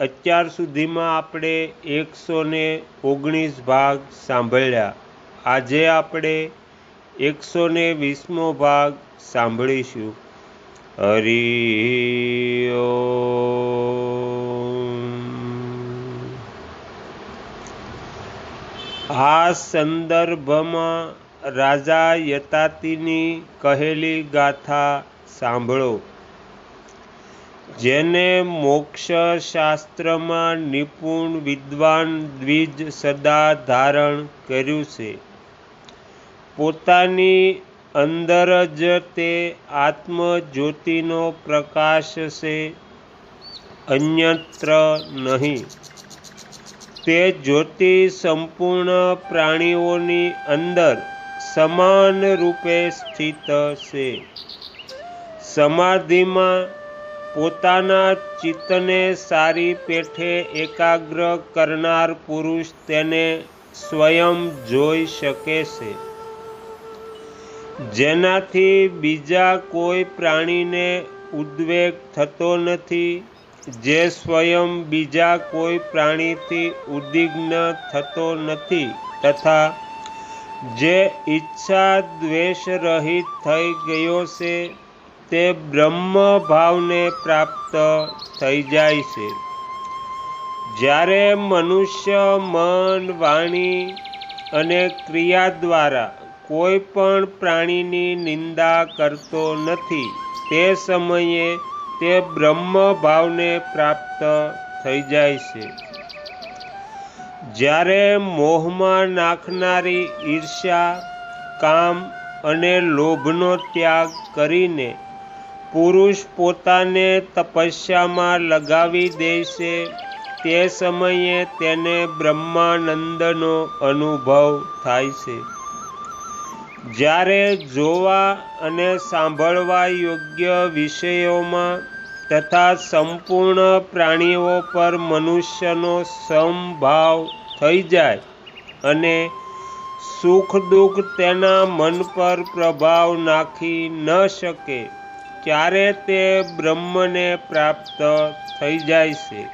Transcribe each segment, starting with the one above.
અત્યાર સુધીમાં આપણે એકસો ને ઓગણીસ ભાગ સાંભળ્યા. આજે આપણે એકસો ને વીસમો ભાગ સાંભળીશું. હરિ આ સંદર્ભમાં રાજા યતાતિની કહેલી ગાથા સાંભળો. જેને મોક્ષ શાસ્ત્રમાં નિપુણ વિદ્વાન દ્વિજ સદા ધારણ કર્યું છે. પોતાની અંદર જ તે આત્મજ્યોતિનો પ્રકાશ છે, અન્યત્ર નહીં. તે જ્યોતિ સંપૂર્ણ પ્રાણીઓની અંદર સમાન રૂપે સ્થિત છે. સમાધિમાં પોતાના ચિત્તને સારી પેઠે એકાગ્ર કરનાર પુરુષ તેને સ્વયં જોઈ શકે છે. જેનાથી બીજા કોઈ પ્રાણીને ઉદ્વેગ થતો નથી, જે સ્વયં બીજા કોઈ પ્રાણીથી ઉદ્વિગ્ન થતો નથી તથા જે ઈચ્છા દ્વેષ રહિત થઈ ગયો છે તે બ્રહ્મ ભાવને પ્રાપ્ત થઈ જાય છે. જ્યારે મનુષ્ય મન, વાણી અને ક્રિયા દ્વારા કોઈ પણ પ્રાણીની નિંદા કરતો નથી, તે સમયે તે બ્રહ્મ ભાવને પ્રાપ્ત થઈ જાય છે. જ્યારે મોહમાં નાખનારી ઈર્ષ્યા, કામ અને લોભનો ત્યાગ કરીને પુરુષ પોતાને તપસ્યામાં લગાવી દે છે તે સમયે તેને બ્રહ્માનંદનો અનુભવ થાય છે. જ્યારે જોવા અને સાંભળવા યોગ્ય વિષયોમાં તથા સંપૂર્ણ પ્રાણીઓ પર મનુષ્યનો સમભાવ થઈ જાય અને સુખ દુઃખ તેના મન પર પ્રભાવ નાખી ન શકે ત્યારે તે બ્રહ્મને પ્રાપ્ત થઈ જાય છે?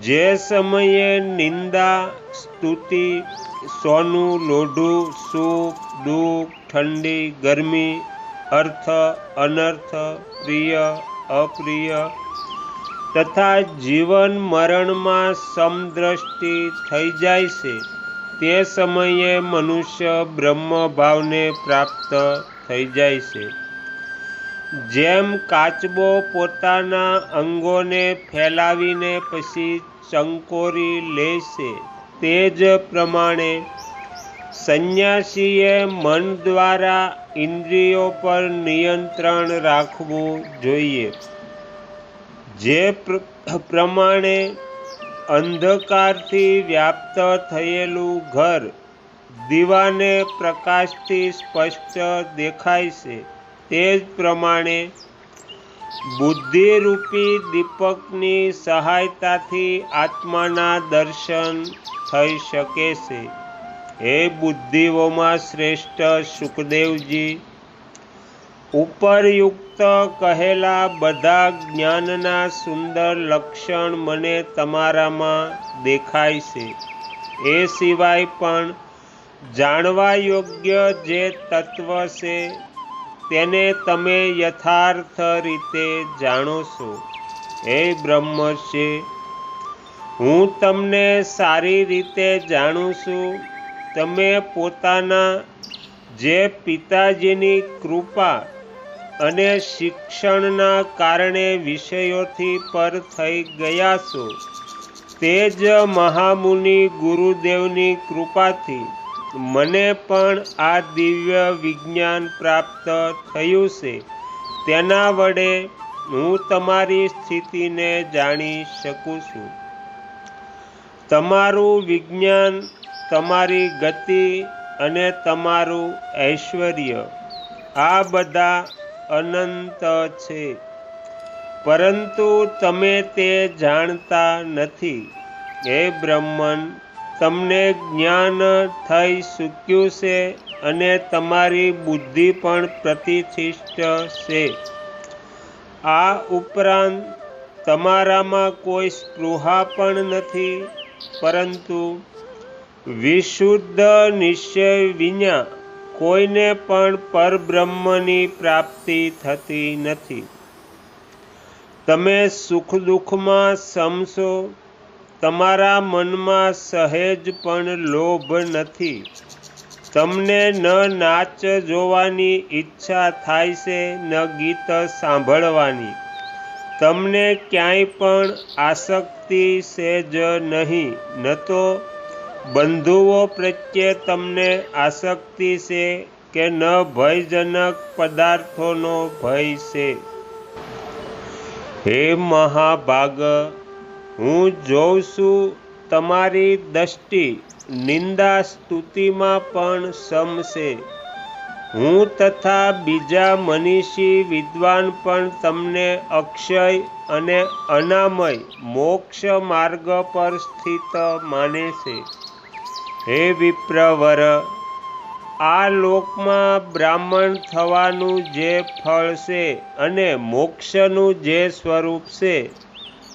જે સમયે નિંદા, સ્તુતિ, સોનું, લોઢું, સુખ, દુઃખ, ઠંડી, ગરમી, અર્થ, અનર્થ, પ્રિય, અપ્રિય તથા જીવન મરણમાં સમદ્રષ્ટિ થઈ જાય છે, તે સમયે મનુષ્ય બ્રહ્મ ભાવને પ્રાપ્ત થઈ જાય છે. જેમ કાચબો પોતાના અંગોને ફેલાવીને પછી ચંકોરી લે છે તે જ પ્રમાણે સંન્યાસીએ મન દ્વારા ઇન્દ્રિયો પર નિયંત્રણ રાખવું જોઈએ. જે પ્રમાણે અંધકારથી વ્યાપ્ત થયેલું ઘર દીવાને પ્રકાશથી સ્પષ્ટ દેખાય છે. તે જ પ્રમાણે બુદ્ધિરૂપી દીપકની સહાયતાથી આત્માના દર્શન થઈ શકે છે. હે બુદ્ધિઓમાં શ્રેષ્ઠ સુખદેવજી, ઉપરયુક્ત કહેલા બધા જ્ઞાનના સુંદર લક્ષણ મને તમારામાં દેખાય છે. એ સિવાય પણ જાણવા યોગ્ય જે તત્વ છે તેને તમે યથાર્થ રીતે જાણો છો. હે બ્રહ્મશે હું તમને સારી રીતે જાણું છું. તમે પોતાના જે પિતાજીની કૃપા અને શિક્ષણના કારણે વિષયોથી પર થઈ ગયા છો, તે જ મહામુનિ ગુરુદેવની કૃપાથી મને પણ આ દિવ્ય વિજ્ઞાન પ્રાપ્ત થયું છે. તેના વડે હું તમારી સ્થિતિને જાણી શકું છું. તમારું વિજ્ઞાન, તમારી ગતિ અને તમારું ઐશ્વર્ય આ બધા અનંત છે. પરંતુ તમે તે જાણતા નથી. હે બ્રહ્મન તમને જ્ઞાન થઈ ચૂક્યું છે અને તમારી બુદ્ધિ પણ પ્રતિષ્ઠિત છે. આ ઉપરાંત તમારામાં કોઈ સ્પૃહા પણ નથી, પરંતુ વિશુદ્ધ નિશ્ચય વિના કોઈને પણ પરબ્રહ્મની પ્રાપ્તિ થતી નથી. તમે સુખ દુઃખમાં સમશો તમારા મનમાં સહેજ પણ લોભ નથી. તમને ન નાચ જોવાની ઈચ્છા થાય છે, ન ગીત સાંભળવાની. તમને ક્યાંય પણ આસક્તિ જ નહીં, ન તો બંધુઓ પ્રત્યે તમને આસક્તિ છે કે ન ભયજનક પદાર્થોનો ભય છે. હે મહાભાગ હું જોઉં છું તમારી દૃષ્ટિ નિંદા સ્તુતિમાં પણ સમશે. હું તથા બીજા મનીષી વિદ્વાન પણ તમને અક્ષય અને અનામય મોક્ષ માર્ગ પર સ્થિત માને છે. હે વિપ્રવર, આ લોકમાં બ્રાહ્મણ થવાનું જે ફળ છે અને મોક્ષનું જે સ્વરૂપ છે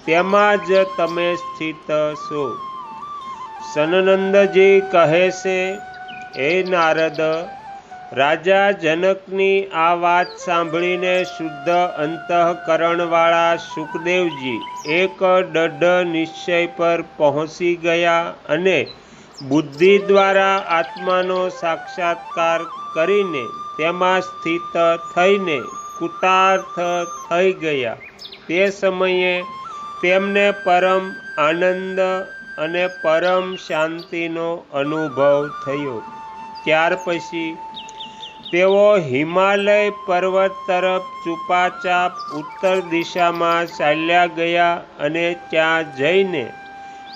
તેમાં જ તમે સ્થિત છો. સનનંદજી કહે છે, હે નારદ, રાજા જનકની આ વાત સાંભળીને શુદ્ધ અંતઃકરણવાળા સુખદેવજી એક દઢ નિશ્ચય પર પહોંચી ગયા અને બુદ્ધિ દ્વારા આત્માનો સાક્ષાત્કાર કરીને તેમાં સ્થિત થઈને કૃતાર્થ થઈ ગયા. તે સમયે તેમને પરમ આનંદ અને પરમ શાંતિનો અનુભવ થયો. ત્યાર પછી તેઓ હિમાલય પર્વત તરફ ચૂપાચાપ ઉત્તર દિશામાં ચાલ્યા ગયા અને ત્યાં જઈને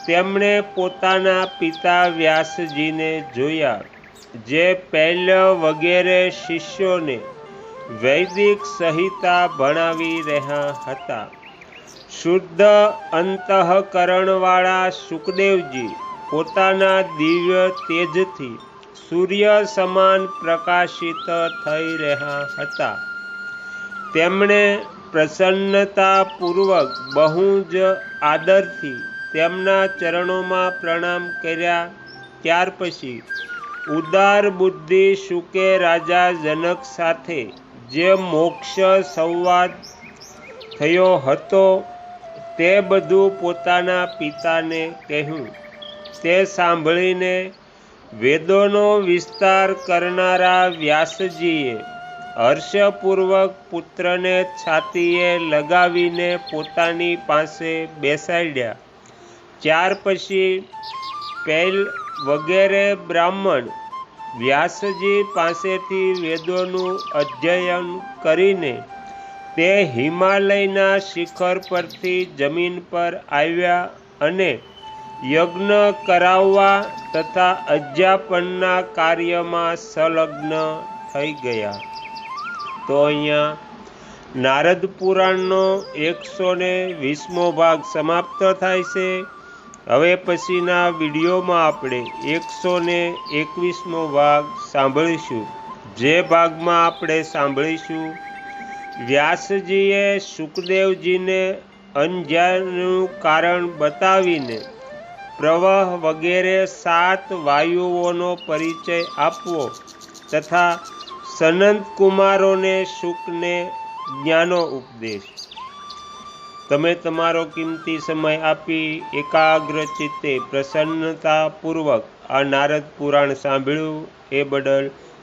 તેમણે પોતાના પિતા વ્યાસજીને જોયા, જે પહેલ વગેરે શિષ્યોને વૈદિક સંહિતા ભણાવી રહ્યા હતા. શુદ્ધ અંતઃકરણવાળા સુખદેવજી પોતાના દિવ્ય તેજથી સૂર્ય સમાન પ્રકાશિત થઈ રહ્યા હતા. તેમણે પ્રસન્નતાપૂર્વક બહુ જ આદરથી તેમના ચરણોમાં પ્રણામ કર્યા. ત્યાર પછી ઉદાર બુદ્ધિ શુકે રાજા જનક સાથે જે મોક્ષ સંવાદ થયો હતો તે બધું પોતાના પિતાને કહ્યું. તે સાંભળીને વેદોનો વિસ્તાર કરનારા વ્યાસજીએ હર્ષપૂર્વક પુત્રને છાતીએ લગાવીને પોતાની પાસે બેસાડ્યા. ત્યાર પછી પહેલ વગેરે બ્રાહ્મણ વ્યાસજી પાસેથી વેદોનું અધ્યયન કરીને તે હિમાલયના શિખર પરથી જમીન પર આવ્યા અને યજ્ઞ કરાવવા તથા અધ્યાપનના કાર્યમાં સંલગ્ન થઈ ગયા. તો અહીંયા નારદ પુરાણનો એકસો ને વીસમો ભાગ સમાપ્ત થાય છે. હવે પછીના વિડીયોમાં આપણે એકસો ને એકવીસમો ભાગ સાંભળીશું. જે ભાગમાં આપણે સાંભળીશું વ્યાસજીએ સુખદેવજીને અંજાનું કારણ બતાવીને પ્રવાહ વગેરે સાત વાયુઓનો પરિચય આપવો તથા સનંત કુમારોને શુકને જ્ઞાનો ઉપદેશ. તમે તમારો કિંમતી સમય આપી એકાગ્ર ચિત્તે પ્રસન્નતાપૂર્વક આ નારદ પુરાણ સાંભળ્યું. એ બદલ